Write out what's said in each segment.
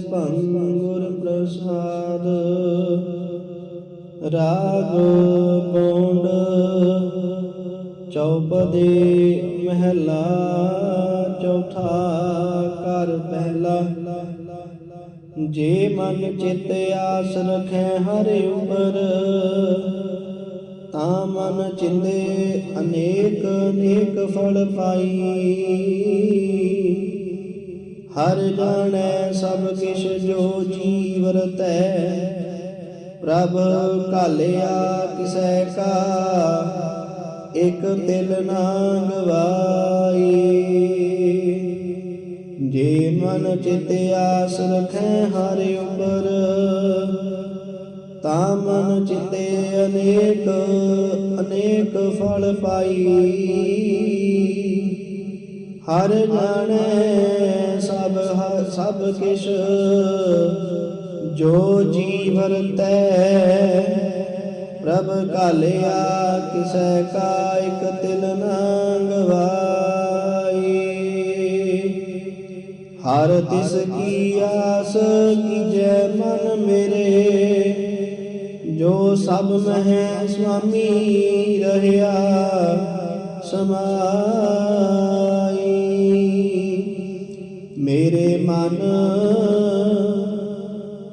ਭੰਗੁਰ ਪ੍ਰਸਾਦ। ਰਾਗ ਪੌਂਡ ਚੌਪਦੇ ਮਹਿਲਾ। ਚੌਥਾ ਘਰ ਪਹਿਲਾ। ਜੇ ਮਨ ਚਿਤ ਆਸ ਰਖੈ ਹਰਿ ਉਪਰ ਤਾ ਮਨ ਚਿੰਦੇ ਅਨੇਕ ਅਨੇਕ ਫਲ ਪਾਈ। ਹਰ ਜਾਣੈ ਸਭ ਕਿਛ ਜੋ ਜੀਵ ਰਤੈ ਪ੍ਰਭ ਕਾਲਿਆ ਕਿਸੈ ਕਾ, ਇਕ ਤਿਲ ਨਾ ਗਵਾਈ। ਜੇ ਮਨ ਚਿਤ ਆਸ ਰਖੈ ਹਰਿ ਉਪਰ, ਤਾਂ ਮਨ ਚਿਤੇ ਅਨੇਕ ਅਨੇਕ ਫਲ ਪਾਈ। ਹਰ ਜਾਣੈ ਸਭ ਹ- ਸਭ ਕਿਛ ਜੋ ਜੀਵ ਵਰਤੈ ਪ੍ਰਭ ਕਾਲਿਆ ਕਿਸੈ ਕਾ ਇਕ ਤਿਲ ਨਾ ਹਰ ਤਿਸ ਕੀ ਆਸ ਕੀਜੈ ਮਨ ਮੇਰੇ, ਜੋ ਸਭ ਮਹਿ ਸੁਆਮੀ ਰਹਿਆ ਸਮਾਈ। ਮੇਰੇ ਮਨ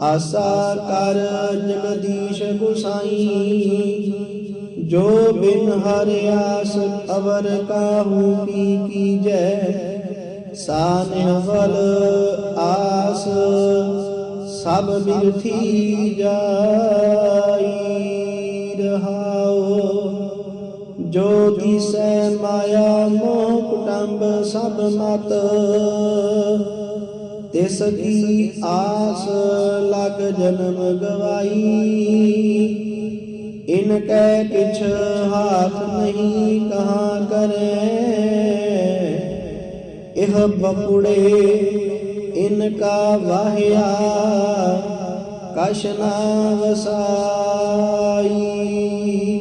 ਆਸਾ ਕਰ ਜਗਦੀਸ਼ ਗੁਸਾਈ, ਜੋ ਬਿਨ ਹਰਿ ਆਸ ਅਵਰ ਕਾਹੂ ਕੀ ਕੀਜੈ ਸਾਨਿਹਵਲ ਆਸ ਸਭ ਬਿਰਥੀ ਜਾ। ਜੋ ਦਿਸੈ ਮਾਇਆ ਮੋਹ ਕੁਟੰਬ ਸਭ ਮਤ। ਤਿਸ ਕੀ ਆਸ ਲਗ ਜਨਮ ਗਵਾਈ। ਇਨ ਕੈ ਕਿਛ ਹਾਥ ਨਹੀਂ ਕਹਾ ਕਰੇ। ਇਹ ਬਪੁੜੇ ਇਨ ਕਾ ਵਾਹਿਆ, ਕਛ ਨਾ ਵਸਾਈ।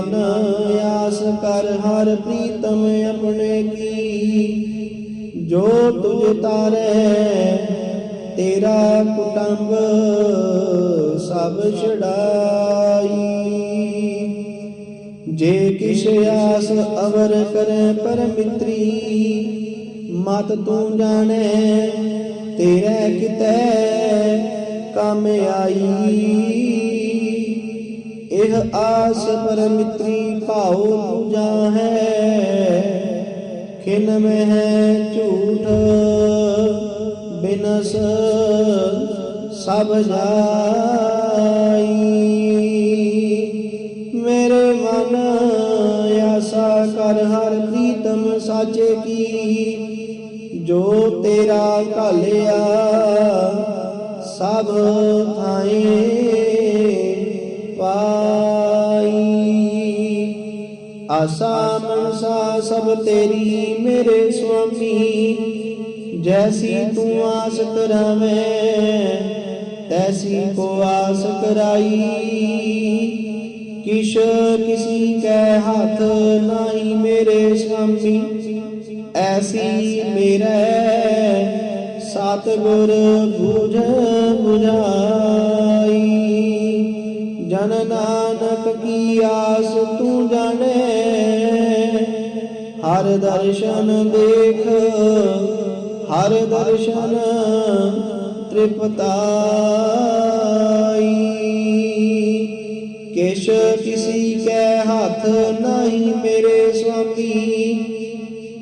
ਮੇਰੇ ਆਸ ਕਰ, ਹਰ ਪ੍ਰੀਤਮ ਆਪਣੇ ਕੀ? ਜੋ ਤੁਝ ਤਾਰੇ, ਤੇਰਾ ਕੁਟੰਬ ਸਭ ਛੜਾਈ ਜੇ ਕਿਛ ਆਸ ਅਵਰ ਕਰੇ ਪਰਮਿਤਰੀ ਮਤ ਤੂੰ ਜਾਣੈ, ਤੇਰੇ ਕਿਤੇ ਕੰਮ ਆਈ। ਆਸ ਪਰ ਮਿੱਤਰੀ ਭਾਉ ਪੂਜਾ ਹੈ। ਖਿਨ ਮੈਂ ਹੈ ਝੂਠ, ਬਿਨਸ ਸਭ ਜਾਈ। ਮੇਰੇ ਮਨ ਆਸਾ ਕਰ ਹਰ ਪ੍ਰੀਤਮ ਸਾਚੇ ਕੀ। ਜੋ ਤੇਰਾ ਘਾਲਿਆ ਸਭ ਥਾਏ ਆਸਾ ਮਨਸਾ ਸਭ ਤੇਰੀ, ਮੇਰੇ ਸੁਆਮੀ। ਜੈਸੀ ਤੂੰ ਆਸ ਕਰਾਵੇਂ, ਤੈਸੀ ਕੋ ਆਸ ਕਰਾਈ। ਕਿਛ ਕਿਸੀ ਕੈ ਹੱਥ ਨਾਹੀ ਮੇਰੇ ਸੁਆਮੀ। ਐਸੀ ਮੇਰੇ ਸਤ ਗੁਰ ਬੁਝ। ਬੁਝਾਈ ਨਾਨਕ ਕੀ ਆਸ ਤੂੰ ਜਾਣੇ? ਹਰ ਦਰਸ਼ਨ ਦੇਖ, ਹਰ ਦਰਸ਼ਨ ਤ੍ਰਿਪਤਾਈ। ਕਿਛ ਕਿਸੀ ਕੈ ਹੱਥ ਨਹੀਂ ਮੇਰੇ ਸੁਆਮੀ,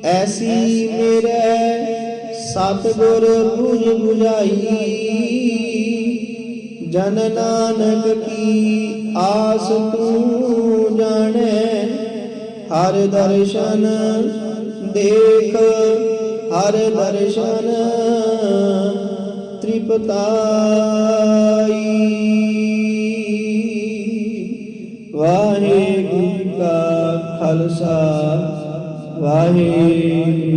ਐਸੀ ਮੇਰੇ ਸਤਿਗੁਰ ਬੁਝ ਬੁਝਾਈ। ਜਨ ਨਾਨਕ ਕੀ ਆਸ ਤੂੰ ਜਾਣੈ? ਹਰ ਦਰਸ਼ਨ ਦੇਖ, ਹਰ ਦਰਸ਼ਨ ਤ੍ਰਿਪਤਾਈ। ਵਾਹਿਗੁਰੂ ਕਾ ਖਾਲਸਾ, ਵਾਹਿਗੁਰੂ